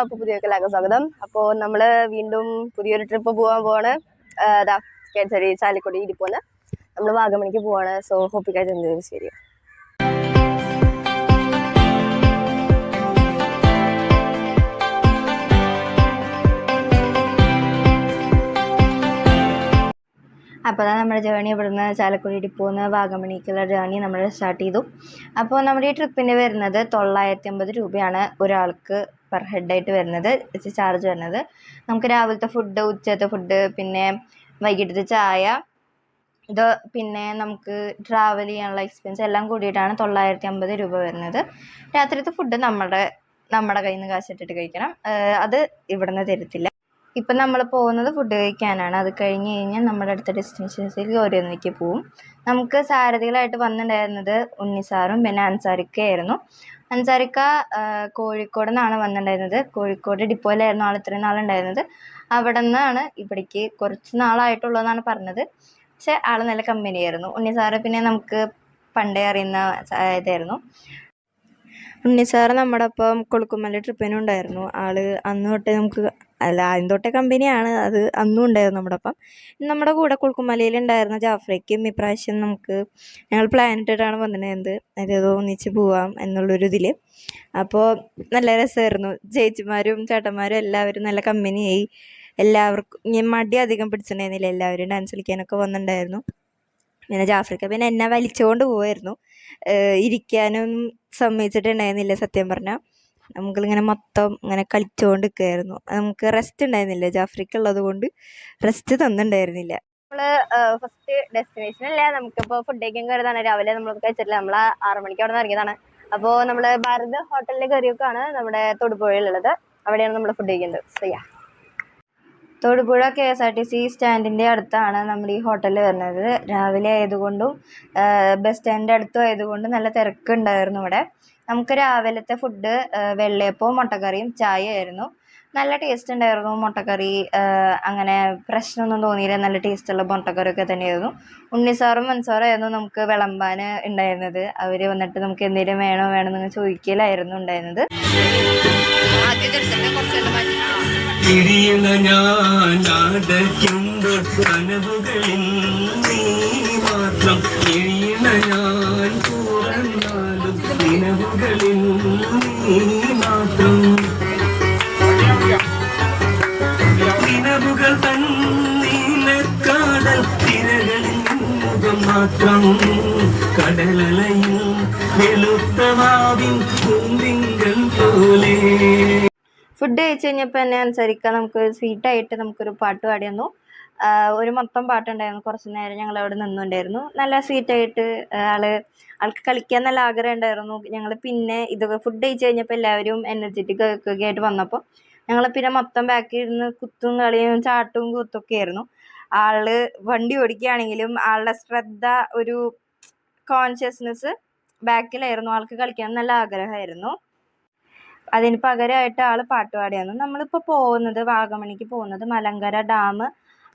അപ്പോൾ പുതിയ എല്ലാവർക്കും സ്വാഗതം. അപ്പോൾ നമ്മൾ വീണ്ടും പുതിയൊരു ട്രിപ്പ് പോകാൻ പോവാണ്. ദാ കേസരി ചാലിക്കുടി ഇരിപ്പോന്ന് നമ്മൾ വാഗമണിക്ക് പോവാണ്. സോ ഹോപ്പിക്കായിട്ട് എന്തെങ്കിലും ശരി അപ്പോൾ അതാ നമ്മുടെ ജേണി ഇവിടുന്ന് ചാലക്കുടി ഡിപ്പോന്ന് വാഗമണിക്കുള്ള ജേണി നമ്മൾ സ്റ്റാർട്ട് ചെയ്തു. അപ്പോൾ നമ്മുടെ ഈ ട്രിപ്പിന് വരുന്നത് തൊള്ളായിരത്തി അമ്പത് രൂപയാണ് ഒരാൾക്ക് പെർ ഹെഡായിട്ട് വരുന്നത് ചാർജ് വരുന്നത്. നമുക്ക് രാവിലത്തെ ഫുഡ് ഉച്ചത്തെ ഫുഡ് പിന്നെ വൈകിട്ടത്തെ ചായ ഇത് പിന്നെ നമുക്ക് ട്രാവൽ ചെയ്യാനുള്ള എക്സ്പെൻസ് എല്ലാം കൂടിയിട്ടാണ് തൊള്ളായിരത്തി അമ്പത് രൂപ വരുന്നത്. രാത്രിത്തെ ഫുഡ് നമ്മുടെ നമ്മുടെ കയ്യിൽ നിന്ന് കാശിട്ടിട്ട് കഴിക്കണം. അത് ഇവിടുന്ന് തരത്തില്ല. ഇപ്പം നമ്മൾ പോകുന്നത് ഫുഡ് കഴിക്കാനാണ്. അത് കഴിഞ്ഞ് കഴിഞ്ഞാൽ നമ്മുടെ അടുത്ത ഡെസ്റ്റിനേഷൻസിലേക്ക് ഓരോന്നിലേക്ക് പോവും. നമുക്ക് സാരഥികളായിട്ട് വന്നിട്ടുണ്ടായിരുന്നത് ഉണ്ണിസാറും പിന്നെ അൻസാരിക്കയായിരുന്നു അൻസാരിക്ക ആഹ് കോഴിക്കോട് നിന്നാണ് വന്നിട്ടുണ്ടായിരുന്നത് കോഴിക്കോട് ഡിപ്പോയിലായിരുന്നു ആൾ ഇത്രയും നാളുണ്ടായിരുന്നത്. അവിടെ നിന്നാണ് ഇവിടേക്ക് കുറച്ച് നാളായിട്ടുള്ളതെന്നാണ് പറഞ്ഞത്. പക്ഷെ ആൾ നല്ല കമ്പനിയായിരുന്നു. ഉണ്ണി സാറ് പിന്നെ നമുക്ക് പണ്ടേ അറിയുന്ന ഇതായിരുന്നു. ഉണ്ണി സാറ് നമ്മുടെ ഒപ്പം കൊളുക്കുമല ട്രിപ്പിനും ഉണ്ടായിരുന്നു. ആൾ അന്ന് തൊട്ടേ നമുക്ക് അല്ല ആദ്യം കമ്പനിയാണ്. അത് അന്നും ഉണ്ടായിരുന്നു നമ്മുടെ ഒപ്പം. നമ്മുടെ കൂടെ കൊളുക്കുമലയിൽ ഉണ്ടായിരുന്ന ജാഫ്രയ്ക്കും ഇപ്രാവശ്യം നമുക്ക് ഞങ്ങൾ പ്ലാൻ ഇട്ടിട്ടാണ് വന്നിട്ടുണ്ടായിരുന്നത് അതായത് ഒന്നിച്ച് പോവാം എന്നുള്ളൊരു ഇതിൽ അപ്പോൾ നല്ല രസമായിരുന്നു. ചേച്ചിമാരും ചേട്ടന്മാരും എല്ലാവരും നല്ല കമ്പനിയായി എല്ലാവർക്കും ഞാൻ മടി അധികം പിടിച്ചിട്ടുണ്ടായിരുന്നില്ല. എല്ലാവരും ഡാൻസ് കളിക്കാനൊക്കെ വന്നിട്ടുണ്ടായിരുന്നു. പിന്നെ ജാഫ്രിക്ക പിന്നെ എന്നെ വലിച്ചുകൊണ്ട് പോവായിരുന്നു. ഇരിക്കാനും സമ്മതിച്ചിട്ടുണ്ടായിരുന്നില്ല സത്യം പറഞ്ഞാൽ നമുക്കിങ്ങനെ മൊത്തം ഇങ്ങനെ കളിച്ചുകൊണ്ട് നിൽക്കുമായിരുന്നു നമുക്ക് റെസ്റ്റ് ഉണ്ടായിരുന്നില്ല ജാഫ്രിക്ക ഉള്ളത് കൊണ്ട് റെസ്റ്റ് തന്നിട്ടുണ്ടായിരുന്നില്ല നമ്മൾ ഫസ്റ്റ് ഡെസ്റ്റിനേഷൻ അല്ലേ? നമുക്കിപ്പോ ഫുഡ് കഴിക്കാൻ കയറിയതാണ് രാവിലെ നമ്മൾ കഴിച്ചിട്ടില്ല. നമ്മൾ ആറു മണിക്ക് അവിടെ നിന്ന് ഇറങ്ങിയതാണ്. അപ്പോൾ നമ്മൾ ഭാരത് ഹോട്ടലിൽ കയറിയൊക്കെയാണ് നമ്മുടെ തൊടുപുഴയിലുള്ളത്. അവിടെയാണ് നമ്മൾ ഫുഡ് കഴിക്കുന്നത്. So yeah Thodupuzha K S R T C സ്റ്റാൻഡിന്റെ അടുത്താണ് നമ്മൾ ഈ ഹോട്ടലിൽ വരുന്നത്. രാവിലെ ആയതുകൊണ്ടും ബസ് സ്റ്റാൻഡിന്റെ അടുത്തും ആയതുകൊണ്ടും നല്ല തിരക്കുണ്ടായിരുന്നു ഇവിടെ. നമുക്ക് രാവിലത്തെ ഫുഡ് വെള്ളയപ്പവും മുട്ടക്കറിയും ചായ ആയിരുന്നു നല്ല ടേസ്റ്റ് ഉണ്ടായിരുന്നു മുട്ടക്കറി അങ്ങനെ പ്രശ്നമൊന്നും തോന്നിയില്ല. നല്ല ടേസ്റ്റുള്ള മുട്ടക്കറിയൊക്കെ തന്നെയായിരുന്നു. ഉണ്ണിസാറും മൻസാറായിരുന്നു നമുക്ക് വിളമ്പാൻ ഉണ്ടായിരുന്നത്. അവർ വന്നിട്ട് നമുക്ക് എന്തെങ്കിലും വേണോ വേണോ എന്ന് ചോദിക്കലായിരുന്നു ഉണ്ടായിരുന്നത്. ഞാൻ നീ മാത്രം തുറന്നാലും നിലവുകളിൽ നീ മാത്രം നിലവുകൾ തന്നീലക്കാടൽ തിരകളിൽ മുഖം മാത്രം പോലെ. ഫുഡ് കഴിച്ച് കഴിഞ്ഞപ്പോൾ തന്നെ അനുസരിക്കാൻ നമുക്ക് സ്വീറ്റായിട്ട് നമുക്കൊരു പാട്ട് പാടി തന്നു ആഹ് ഒരു മൊത്തം പാട്ടുണ്ടായിരുന്നു. കുറച്ച് നേരം ഞങ്ങൾ അവിടെ നിന്നുണ്ടായിരുന്നു. നല്ല സ്വീറ്റായിട്ട് ആൾ ആൾക്ക് കളിക്കാൻ നല്ല ആഗ്രഹം ഉണ്ടായിരുന്നു. ഞങ്ങൾ പിന്നെ ഇതൊക്കെ ഫുഡ് കഴിച്ച് കഴിഞ്ഞപ്പോൾ എല്ലാവരും എനർജറ്റിക് ഒക്കെ ആയിട്ട് വന്നപ്പോൾ ഞങ്ങൾ പിന്നെ മൊത്തം ബാക്കിൽ ഇരുന്ന് കുത്തും കളിയും ചാട്ടവും കുത്തൊക്കെ ആയിരുന്നു. ആൾ വണ്ടി ഓടിക്കുകയാണെങ്കിലും ആളുടെ ശ്രദ്ധ ഒരു കോൺഷ്യസ്നെസ് ബാക്കിലായിരുന്നു ആൾക്ക് കളിക്കാൻ നല്ല ആഗ്രഹമായിരുന്നു. അതിന് പകരമായിട്ട് ആൾ പാട്ട് പാടിയാണ് നമ്മളിപ്പോൾ പോകുന്നത് വാഗമണിക്ക് പോകുന്നത് മലങ്കര ഡാം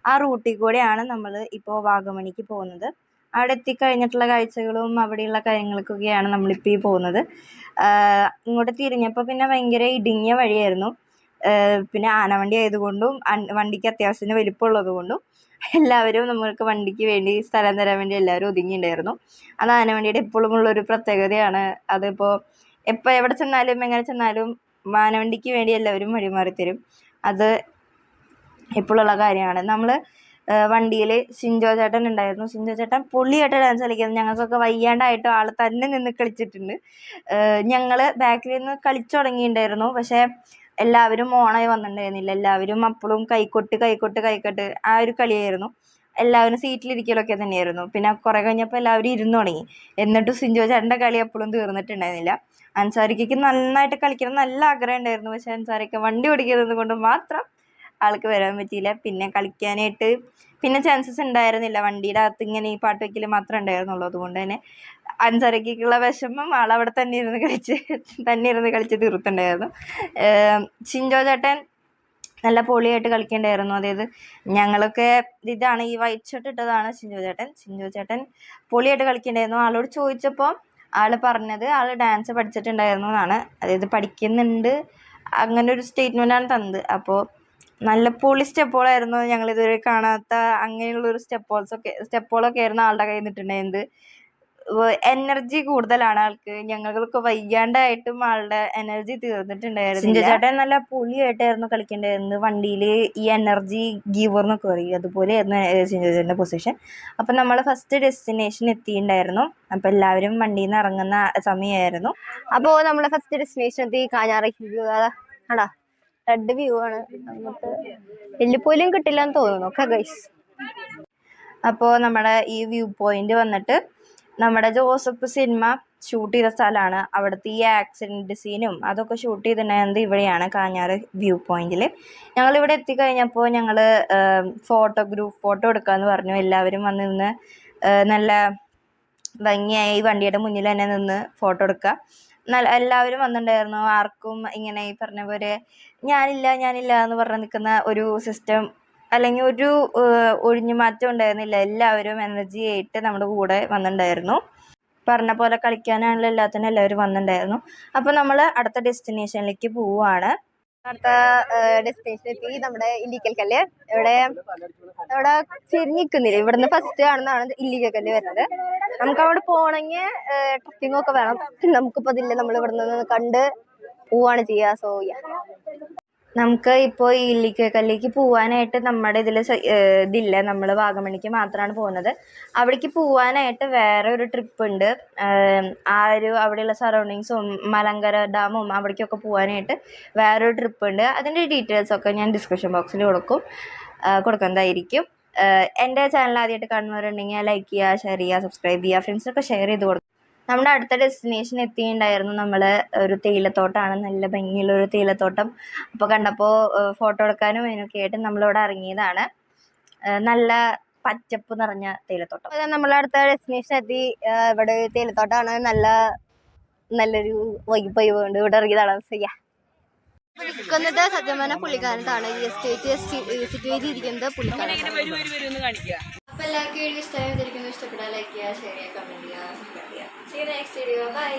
ആ റൂട്ടിൽ കൂടെയാണ് നമ്മൾ ഇപ്പോൾ വാഗമണിക്ക് പോകുന്നത്. അവിടെ എത്തിക്കഴിഞ്ഞിട്ടുള്ള കാഴ്ചകളും അവിടെയുള്ള കാര്യങ്ങൾക്കൊക്കെയാണ് നമ്മളിപ്പോൾ ഈ പോകുന്നത് ഇങ്ങോട്ട് തിരിഞ്ഞപ്പോൾ പിന്നെ ഭയങ്കര ഇടുങ്ങിയ വഴിയായിരുന്നു. പിന്നെ ആനവണ്ടി ആയതുകൊണ്ടും വണ്ടിക്ക് അത്യാവശ്യത്തിന് വലിപ്പമുള്ളത് കൊണ്ടും എല്ലാവരും നമ്മൾക്ക് വണ്ടിക്ക് വേണ്ടി സ്ഥലം തരാൻ വേണ്ടി എല്ലാവരും ഒതുങ്ങിയിട്ടുണ്ടായിരുന്നു അത് ആനവണ്ടിയുടെ എപ്പോഴും ഉള്ളൊരു പ്രത്യേകതയാണ്. അതിപ്പോൾ എപ്പോൾ എവിടെ ചെന്നാലും എങ്ങനെ ചെന്നാലും ആനവണ്ടിക്ക് വേണ്ടി എല്ലാവരും വഴിമാറി തരും അത് എപ്പോഴുള്ള കാര്യമാണ്. നമ്മൾ വണ്ടിയിൽ സിഞ്ചോ ചേട്ടൻ ഉണ്ടായിരുന്നു. സിഞ്ചോ ചേട്ടൻ പൊള്ളിയായിട്ട് ഡാൻസ് കളിക്കുന്നത്. ഞങ്ങൾക്കൊക്കെ വയ്യാണ്ടായിട്ട് ആൾ തന്നെ നിന്ന് കളിച്ചിട്ടുണ്ട്. ഞങ്ങൾ ബാക്കിൽ നിന്ന് കളിച്ചു തുടങ്ങിയിട്ടുണ്ടായിരുന്നു. പക്ഷേ എല്ലാവരും ഓണായി വന്നിട്ടുണ്ടായിരുന്നില്ല. എല്ലാവരും അപ്പോഴും കൈക്കൊട്ട് കൈക്കൊട്ട് കൈക്കൊട്ട് ആ ഒരു കളിയായിരുന്നു. എല്ലാവരും സീറ്റിലിരിക്കലൊക്കെ തന്നെയായിരുന്നു. പിന്നെ കുറേ കഴിഞ്ഞപ്പോൾ എല്ലാവരും ഇരുന്ന് തുടങ്ങി. എന്നിട്ടും സിഞ്ചോ ചേട്ടന്റെ കളി എപ്പോഴും തീർന്നിട്ടുണ്ടായിരുന്നില്ല. അൻസാരിക്കയ്ക്ക് നന്നായിട്ട് കളിക്കണം. നല്ല ആഗ്രഹം ഉണ്ടായിരുന്നു. പക്ഷേ അൻസാരിക്ക വണ്ടി ഓടിക്കുന്നത് കൊണ്ട് മാത്രം ആൾക്ക് വരാൻ പറ്റിയില്ല. പിന്നെ കളിക്കാനായിട്ട് പിന്നെ ചാൻസസ് ഉണ്ടായിരുന്നില്ല. വണ്ടിയുടെ അകത്ത് ഇങ്ങനെ ഈ പാട്ട് വെക്കൽ മാത്രമേ ഉണ്ടായിരുന്നുള്ളൂ. അതുകൊണ്ട് തന്നെ അഞ്ചരക്കുള്ള വിഷമം അവിടെ തന്നെ ഇരുന്ന് കളിച്ച് തന്നെ ഇരുന്ന് കളിച്ച് തീർത്തുണ്ടായിരുന്നു ചിഞ്ചോ ചേട്ടൻ നല്ല പൊളിയായിട്ട് കളിക്കേണ്ടായിരുന്നു. അതായത് ഞങ്ങളൊക്കെ ഇതാണ് ഈ വൈറ്റ് ഷർട്ട് ഇട്ടതാണ് ഷിൻജോ ചേട്ടൻ. ഷിൻജോ ചേട്ടൻ പൊളിയായിട്ട് കളിക്കേണ്ടായിരുന്നു. ആളോട് ചോദിച്ചപ്പോൾ ആൾ പറഞ്ഞത് ആൾ ഡാൻസ് പഠിച്ചിട്ടുണ്ടായിരുന്നു എന്നാണ്. അതായത് പഠിക്കുന്നുണ്ട്. അങ്ങനെ ഒരു സ്റ്റേറ്റ്മെന്റാണ് തന്നത്. അപ്പോൾ നല്ല പൊളി സ്റ്റെപ്പുകളായിരുന്നു ഞങ്ങൾ ഇതുവരെ കാണാത്ത അങ്ങനെയുള്ള ഒരു അങ്ങനെയുള്ളൊരു ഒക്കെ സ്റ്റെപ്പുകളൊക്കെ ആയിരുന്നു ആളുടെ കയ്യിൽ നിന്നിട്ടുണ്ടായിരുന്നത്. എനർജി കൂടുതലാണ് ആൾക്ക്. ഞങ്ങൾക്കൊക്കെ വയ്യാണ്ടായിട്ടും ആളുടെ എനർജി തീർന്നിട്ടുണ്ടായിരുന്നു ചേട്ടൻ നല്ല പൊളിയായിട്ടായിരുന്നു കളിക്കേണ്ടായിരുന്നത്. വണ്ടിയിൽ ഈ എനർജി ഗീവർ എന്നൊക്കെ പറയും. അതുപോലെയായിരുന്നു സിഞ്ചേട്ടന്റെ പൊസിഷൻ അപ്പം നമ്മൾ ഫസ്റ്റ് ഡെസ്റ്റിനേഷൻ എത്തിയിട്ടുണ്ടായിരുന്നു. അപ്പം എല്ലാവരും വണ്ടിയിൽ നിന്ന് ഇറങ്ങുന്ന സമയമായിരുന്നു. അപ്പോൾ നമ്മൾ ഫസ്റ്റ് ഡെസ്റ്റിനേഷൻ എത്തി. കാഞ്ഞാറ ആടാ റെഡ് വ്യൂ ആണ് നമുക്ക് എല്ലുപോലും കിട്ടില്ല എന്ന് തോന്നുന്നു. ഓക്കെ ഗൈസ് അപ്പോൾ നമ്മുടെ ഈ വ്യൂ പോയിന്റ് വന്നിട്ട് നമ്മുടെ ജോസഫ് സിനിമ ഷൂട്ട് ചെയ്ത സ്ഥലമാണ്. അവിടുത്തെ ഈ ആക്സിഡന്റ് സീനും അതൊക്കെ ഷൂട്ട് ചെയ്തിട്ടുണ്ടായിരുന്നത് ഇവിടെയാണ് കാഞ്ഞാറ് വ്യൂ പോയിന്റിൽ ഞങ്ങൾ ഇവിടെ എത്തിക്കഴിഞ്ഞപ്പോൾ ഞങ്ങൾ ഫോട്ടോ ഗ്രൂപ്പ് ഫോട്ടോ എടുക്കാമെന്ന് പറഞ്ഞു. എല്ലാവരും വന്ന് നിന്ന് നല്ല ഭംഗിയായി വണ്ടിയുടെ മുന്നിൽ തന്നെ നിന്ന് ഫോട്ടോ എടുക്കുക. എല്ലാവരും വന്നിട്ടുണ്ടായിരുന്നു. ആർക്കും ഇങ്ങനെ ഈ പറഞ്ഞ പോലെ ഞാനില്ല ഞാനില്ല എന്ന് പറഞ്ഞ് നിൽക്കുന്ന ഒരു സിസ്റ്റം അല്ലെങ്കിൽ ഒരു ഒഴിഞ്ഞു ഒഴിഞ്ഞുമാറ്റം ഉണ്ടായിരുന്നില്ല. എല്ലാവരും എനർജി ആയിട്ട് നമ്മുടെ കൂടെ വന്നിട്ടുണ്ടായിരുന്നു. പറഞ്ഞ പോലെ കളിക്കാനാണല്ലോ എല്ലാത്തിനും എല്ലാവരും വന്നിട്ടുണ്ടായിരുന്നു. അപ്പോൾ നമ്മൾ അടുത്ത ഡെസ്റ്റിനേഷനിലേക്ക് പോവുകയാണ് അടുത്ത ഡെസ്റ്റിനേഷൻ എത്തി നമ്മുടെ ഇല്ലിക്കൽ കല്ല്. ഇവിടെ ഇവിടെ ചെരിഞ്ഞിക്കുന്നില്ല ഇവിടുന്ന് ഫസ്റ്റ് കാണുന്നതാണ് ഇല്ലിക്കൽ കല്ല് വരുന്നത്. നമുക്ക് അവിടെ പോകണമെങ്കിൽ ട്രക്കിംഗ് ഒക്കെ വേണം. നമുക്കിപ്പോൾ അതില്ല. നമ്മൾ ഇവിടുന്ന് കണ്ട് പോവാണ് ചെയ്യുക. സോ നമുക്ക് ഇപ്പോൾ ഈ ഇല്ലിക്കക്കല്ലിക്ക് പോവാനായിട്ട് നമ്മുടെ ഇതിൽ ഇതില്ല. നമ്മൾ വാഗമണിക്ക് മാത്രമാണ് പോകുന്നത് അവിടേക്ക് പോവാനായിട്ട് വേറെ ഒരു ട്രിപ്പ് ഉണ്ട് ആ ഒരു അവിടെയുള്ള സറൗണ്ടിങ്സും മലങ്കര ഡാമും അവിടേക്കൊക്കെ പോവാനായിട്ട് വേറൊരു ട്രിപ്പ് ഉണ്ട്. അതിന്റെ ഡീറ്റെയിൽസ് ഒക്കെ ഞാൻ ഡിസ്ക്രിപ്ഷൻ ബോക്സിൽ കൊടുക്കും. കൊടുക്കുന്നതായിരിക്കും എന്റെ ചാനൽ ആദ്യമായിട്ട് കാണുന്നവരുണ്ടെങ്കിൽ ലൈക്ക് ചെയ്യുക ഷെയർ ചെയ്യുക സബ്സ്ക്രൈബ് ചെയ്യുക ഫ്രണ്ട്സിനൊക്കെ ഷെയർ ചെയ്ത് കൊടുക്കും. നമ്മുടെ അടുത്ത ഡെസ്റ്റിനേഷൻ എത്തിയിട്ടുണ്ടായിരുന്നു നമ്മൾ ഒരു തേയിലത്തോട്ടമാണ് നല്ല ഭംഗിയുള്ള ഒരു തേയിലത്തോട്ടം അപ്പോൾ കണ്ടപ്പോൾ ഫോട്ടോ എടുക്കാനും അതിനൊക്കെ ആയിട്ട് നമ്മളിവിടെ ഇറങ്ങിയതാണ്. നല്ല പച്ചപ്പ് നിറഞ്ഞ തേയിലത്തോട്ടം. അതെ നമ്മൾ അടുത്ത ഡെസ്റ്റിനേഷൻ എത്തി. ഇവിടെ തേയിലത്തോട്ടമാണ് നല്ല നല്ലൊരു വൈബ് ഉണ്ട് ഇവിടെ ഇറങ്ങിയതാണ് ചെയ്യാ. നിൽക്കുന്നത് സത്യം പറഞ്ഞാൽ പുള്ളിക്കാനത്താണ് ഈ എസ്റ്റേറ്റ് സിറ്റുവേറ്റ് ചെയ്തിരിക്കുന്നത് പുള്ളിക്കാനത്താണ് അപ്പോൾ എല്ലാവർക്കും വീഡിയോ ഇഷ്ടമായി വിചാരിക്കുന്നു. ലൈക്ക് ചെയ്യുക ഷെയർ ചെയ്യുക കമന്റ് ചെയ്യുക സബ്സ്ക്രൈബ് ചെയ്യുക. See next video bye